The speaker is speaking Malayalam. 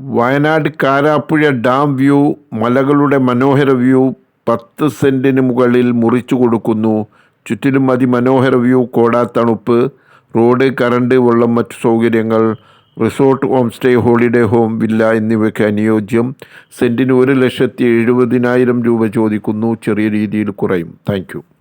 വയനാട് കാരാപ്പുഴ ഡാം വ്യൂ മലകളുടെ മനോഹര വ്യൂ പത്ത് സെന്റിന് മുകളിൽ മുറിച്ചു കൊടുക്കുന്നു. ചുറ്റിലും അതിമനോഹര വ്യൂ കോടാത്തണുപ്പ് റോഡ് കറണ്ട് വെള്ളം മറ്റു സൗകര്യങ്ങൾ resort home stay holiday home villa എന്നിവയ്ക്ക് അനുയോജ്യം. സെന്റിന് ഒരു ലക്ഷത്തി എഴുപതിനായിരം രൂപ ചോദിക്കുന്നു. ചെറിയ രീതിയിൽ കുറയും. താങ്ക്